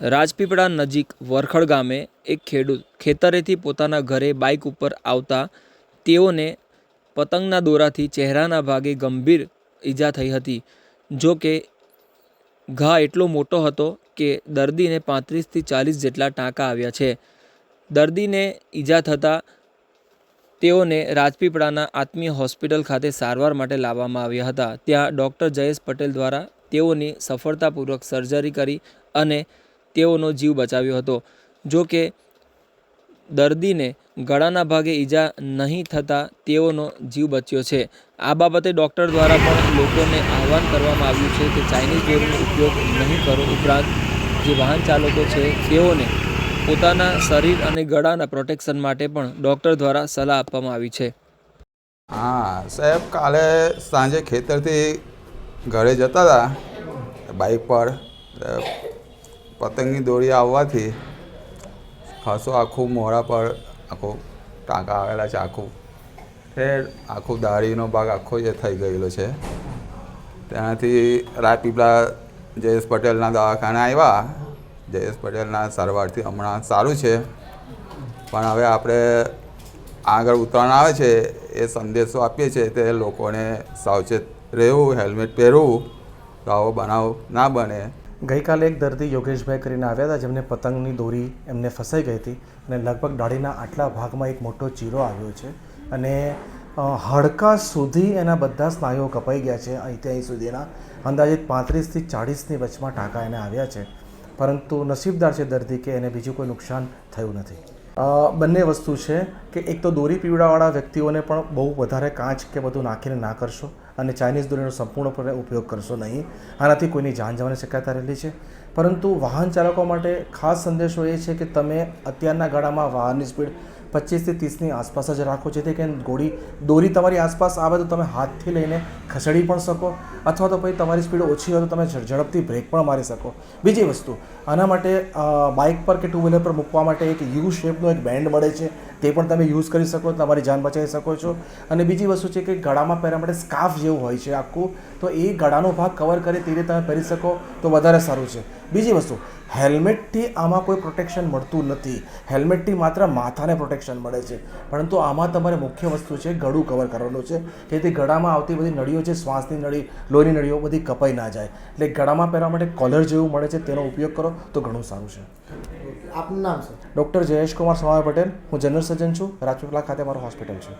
રાજપીપળા નજીક વરખડ ગામે એક ખેડૂત ખેતરેથી પોતાના ઘરે બાઇક ઉપર આવતા તેઓને પતંગના દોરાથી ચહેરાના ભાગે ગંભીર ઈજા થઈ હતી. જો કે, ઘા એટલો મોટો હતો કે દર્દીને પાંત્રીસથી ચાલીસ જેટલા ટાંકા આવ્યા છે. દર્દીને ઈજા થતાં તેઓને રાજપીપળાના આત્મીય હોસ્પિટલ ખાતે સારવાર માટે લાવવામાં આવ્યા હતા. ત્યાં ડૉક્ટર જયેશ પટેલ દ્વારા તેઓની સફળતાપૂર્વક સર્જરી કરી અને તેઓનો જીવ બચાવ્યો હતો. જો કે, દર્દીને ગળાના ભાગે ઈજા નહીં થતાં તેઓનો જીવ બચ્યો છે. આ બાબતે ડૉક્ટર દ્વારા પણ લોકોને આહવાન કરવામાં આવ્યું છે કે ચાઇનીઝ ડોરનો ઉપયોગ નહીં કરો ઉપરાંત જે વાહન ચાલકો છે તેઓને પોતાના શરીર અને ગળાના પ્રોટેક્શન માટે પણ ડૉક્ટર દ્વારા સલાહ આપવામાં આવી છે. હા, સાહેબ, કાલે સાંજે ખેતરથી ઘરે જતા હતા, બાઇક પર પતંગની દોરી આવવાથી ખાસો આખું મોઢા પર આખું ટાંકા આવેલા છે, આખું ઠેર આખું દાઢીનો ભાગ આખો જે થઈ ગયેલો છે. ત્યાંથી રાજપીપળા જયેશ પટેલના દવાખાને આવ્યા. જયેશ પટેલના સારવારથી હમણાં સારું છે. પણ હવે આપણે આગળ ઉત્તરાયણ આવે છે, એ સંદેશો આપીએ છીએ તે લોકોને સાવચેત રહેવું, હેલ્મેટ પહેરવું, તો આવો બનાવ ના બને. ગઈકાલે એક દર્દી યોગેશભાઈ કરીને આવ્યા હતા, જેમને પતંગની દોરી એમને ફસાઈ ગઈ હતી અને લગભગ દાઢીના આટલા ભાગમાં એક મોટો ચીરો આવ્યો છે અને હાડકા સુધી એના બધા સ્નાયુઓ કપાઈ ગયા છે, અહીંથી અહીં સુધીના. અંદાજિત પાંત્રીસથી ચાળીસની વચમાં ટાંકા એને આવ્યા છે. પરંતુ નસીબદાર છે દર્દી કે એને બીજું કોઈ નુકસાન થયું નથી. બંને વસ્તુ છે કે એક તો દોરી પીવડાવાળા વ્યક્તિઓને પણ બહુ વધારે કાચ કે બધું નાખીને ના કરશો અને ચાઇનીઝ દોરીનો સંપૂર્ણપણે ઉપયોગ કરશો નહીં. આનાથી કોઈની જાન જવાની શક્યતા રહેલી છે. પરંતુ વાહન ચાલકો માટે ખાસ સંદેશો એ છે કે તમે અત્યારના ગાળામાં વાહનની સ્પીડ પચીસથી ત્રીસની આસપાસ જ રાખો, જેથી કે ગોળી દોરી તમારી આસપાસ આવે તો તમે હાથથી લઈને ખસેડી પણ શકો, અથવા તો પછી તમારી સ્પીડ ઓછી હોય તો તમે ઝડપથી બ્રેક પણ મારી શકો. બીજી વસ્તુ, આના માટે બાઇક પર કે ટુ વ્હીલર પર મૂકવા માટે એક યુ શેપનો એક બેન્ડ મળે છે. તે પણ તમે યુઝ કરી શકો, તમારી જાન બચાવી શકો છો. અને બીજી વસ્તુ છે કે ગળામાં પહેરવા માટે સ્કાર્ફ જેવું હોય છે આખું, તો એ ગળાનો ભાગ કવર કરે તે રીતે તમે પહેરી શકો, તો વધારે સારું છે. બીજી વસ્તુ, હેલ્મેટથી આમાં કોઈ પ્રોટેક્શન મળતું નથી. હેલ્મેટથી માત્ર માથાને પ્રોટેક્શન મળે છે. પરંતુ આમાં તમારે મુખ્ય વસ્તુ છે ગળું કવર કરવાનું છે. જેથી ગળામાં આવતી બધી નળીઓ છે, શ્વાસની નળી, લોહીની નળીઓ, બધી કપાઈ ના જાય. એટલે ગળામાં પહેરવા માટે કોલર જેવું મળે છે, તેનો ઉપયોગ કરો, તો ઘણું સારું છે. આપનું નામ સર ડૉક્ટર જયેશ કુમાર સવાય પટેલ. હું જનરલ સર્જન છું. રાજપીપલા ખાતે મારું હોસ્પિટલ છે.